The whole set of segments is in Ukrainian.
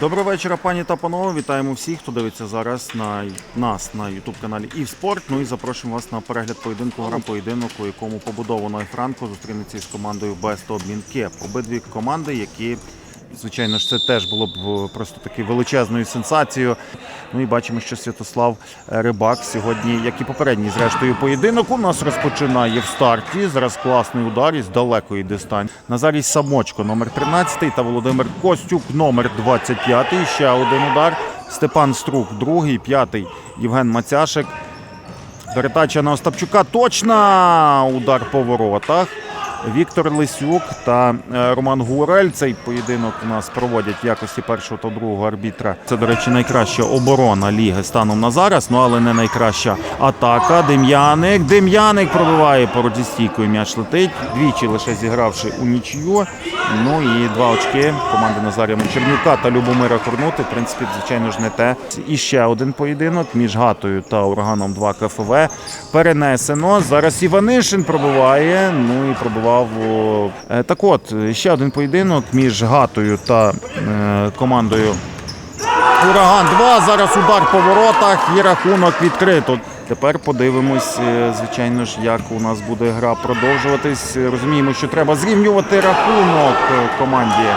Доброго вечора, пані та панове. Вітаємо всіх, хто дивиться зараз на нас на youtube каналі «Івспорт». Ну і запрошуємо вас на перегляд поєдинку. Грам поєдинок, у якому побудовано Франко зустрінеться із командою Бесто Обмінке. Обидві команди, які звичайно ж це теж було б е, просто таки величезною сенсацією. Ну і бачимо, що Святослав е, Рибак сьогодні, як і попередній, зрештою, поєдинок у нас розпочинає в старті. Зараз класний удар із далекої дистанції. Назарій Самочко, номер 13 та Володимир Костюк, номер 25. Ще один удар. Степан Струк, другий, п'ятий. Євген Мацяшик. Передача на Остапчука. Точна! Удар по воротах. Віктор Лисюк та е, Роман Гурель. Цей поєдинок у нас проводять в якості першого та другого арбітра. Це, до речі, найкраща оборона ліги станом на зараз, ну але не найкраща атака. Дем'яник. Дем'яник пробиває поруч зі стійкою. М'яч летить. Двічі лише зігравши у нічию. Ну і два очки команди Назарія Мочернюка та Любомира Корнути. В принципі, звичайно ж, не те. І ще один поєдинок між Гатою та Ураганом 2 КФВ. Перенесено. Зараз Іванишин пробиває. Ну і пробивав. О, е, Так от, ще один поєдинок між Гатою та е, командою Ураган 2. Зараз удар по воротах і рахунок відкрито. Тепер подивимось, е, звичайно ж, як у нас буде гра продовжуватись. Розуміємо, що треба зрівнювати рахунок команді.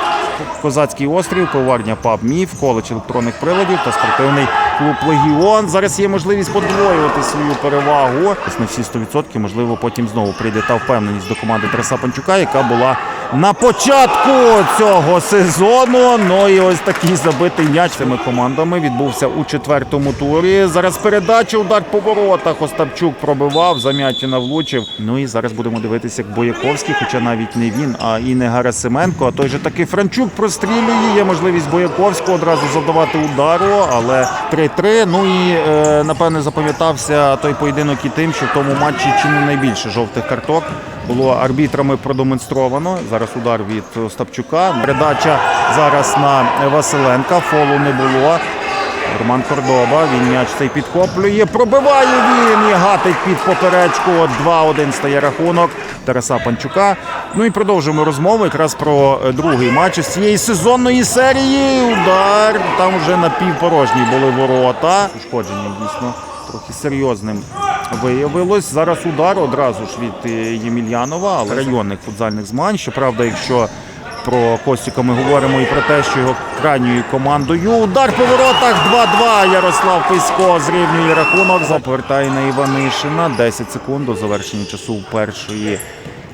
Козацький острів, пиварня ПАБ Міф, коледж електронних приладів та спортивний клуб Легіон. Зараз є можливість подвоювати свою перевагу. На всі 100%, можливо, потім знову прийде та впевненість до команди Тараса Панчука, яка була на початку цього сезону. Ну і ось такий забитий м'яч цими командами відбувся у четвертому турі. Зараз передача, удар по воротах. Остапчук пробивав, Замятіна влучив. Ну і зараз будемо дивитися, як Бояковський, хоча навіть не він, а і не Гарасименко. А той же таки Франчук прострілює. Є можливість Бояковського одразу завдавати удару, але 3-3. Ну і е, напевне запам'ятався той поєдинок і тим, що в тому матчі чи не найбільше жовтих карток було арбітрами продемонстровано. Зараз удар від Остапчука. Передача зараз на Василенка. Фолу не було. Роман Кордоба, він м'яч цей підхоплює, пробиває він і гатить під поперечку. От 2-1 стає рахунок Тараса Панчука. Ну і продовжуємо розмову якраз про е, другий матч з цієї сезонної серії. Удар. Там вже напівпорожні були ворота. Ушкодження дійсно трохи серйозним виявилось. Зараз удар одразу ж від е, Ємельянова, але районних футзальних змагань. Щоправда, якщо про Костіка ми говоримо і про те, що його крайньою командою. Удар по воротах 2-2. Ярослав Писько зрівнює рахунок. Запортає на Іванишина. 10 секунд до завершення часу першої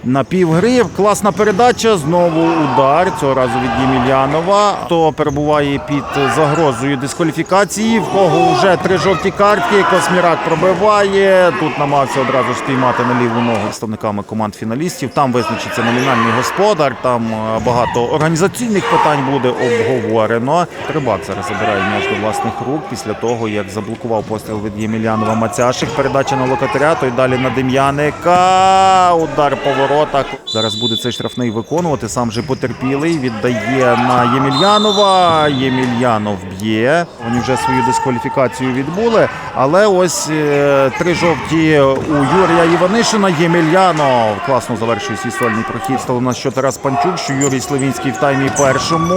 напівгри. Класна передача. Знову удар. Цього разу від Ємельянова. Хто перебуває під загрозою дискваліфікації. В кого вже три жовті картки. Космірак пробиває. Тут намагався одразу спіймати на ліву ногу представниками команд фіналістів. Там визначиться номінальний господар. Там е, багато організаційних питань буде обговорено. Рибак зараз забирає м'яч до власних рук після того, як заблокував постріл від Ємельянова Мацяшик. Передача на локатаря, той далі на Дем'яника. Удар по воротах. Зараз буде цей штрафний виконувати. Сам же потерпілий. Віддає на Ємельянова. Ємельянов б'є. Вони вже свою дискваліфікацію відбули. Але ось е, три жовті у Юрія Іванишина. Ємельянов класно завершує свій сольний прохід. Стало у нас що Тарас Панчук, що Юрій Славінський в таймі першому.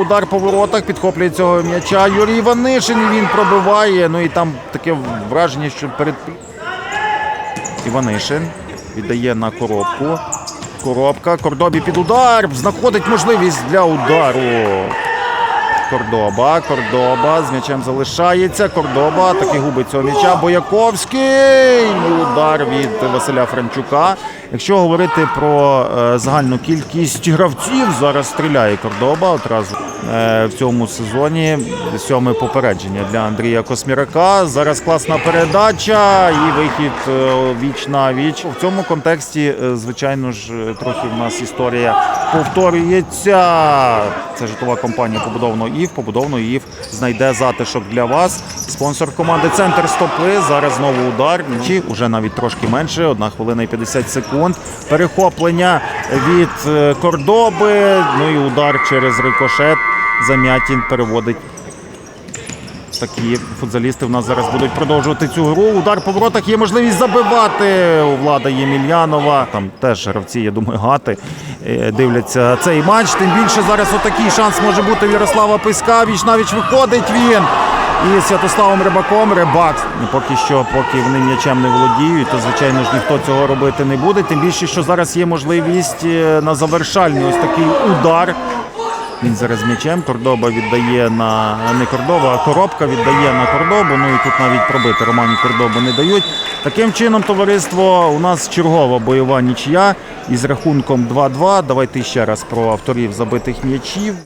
Удар по воротах підхоплює цього м'яча. Юрій Іванишин він пробиває. Ну і там таке враження, що перед Іванишин віддає на коробку. Коробка. Кордобі під удар. Знаходить можливість для удару. Кордоба, Кордоба з м'ячем залишається. Кордоба таки губить цього м'яча. Бояковський. Удар від Василя Франчука. Якщо говорити про е, загальну кількість гравців, зараз стріляє Кордоба одразу е, в цьому сезоні. Сьоме попередження для Андрія Космірака. Зараз класна передача і вихід е, віч на віч. В цьому контексті, звичайно ж, трохи в нас історія повторюється. Це житлова компанія побудовано в Побудовано ІВ знайде затишок для вас. Спонсор команди Центр Стопи. Зараз знову удар. Чи уже навіть трошки менше. Одна хвилина і 50 секунд. Перехоплення від е, Кордоби. Ну і удар через рикошет. Замятін переводить такі футзалісти в нас зараз будуть продовжувати цю гру. Удар по воротах є можливість забивати. У влада Ємельянова. Там теж гравці, я думаю, гати е, дивляться цей матч. Тим більше зараз отакий шанс може бути в Ярослава Писка. Віч навіть виходить він. І Святославом Рибаком Рибак. Поки що, поки вони м'ячем не володіють, то звичайно ж ніхто цього робити не буде. Тим більше, що зараз є можливість е, на завершальний ось такий удар. Він зараз м'ячем. Кордоба віддає на не Кордоба, а коробка віддає на Кордобу. Ну і тут навіть пробити Романі Кордобу не дають. Таким чином, товариство, у нас чергова бойова нічия із рахунком 2-2. Давайте ще раз про авторів забитих м'ячів.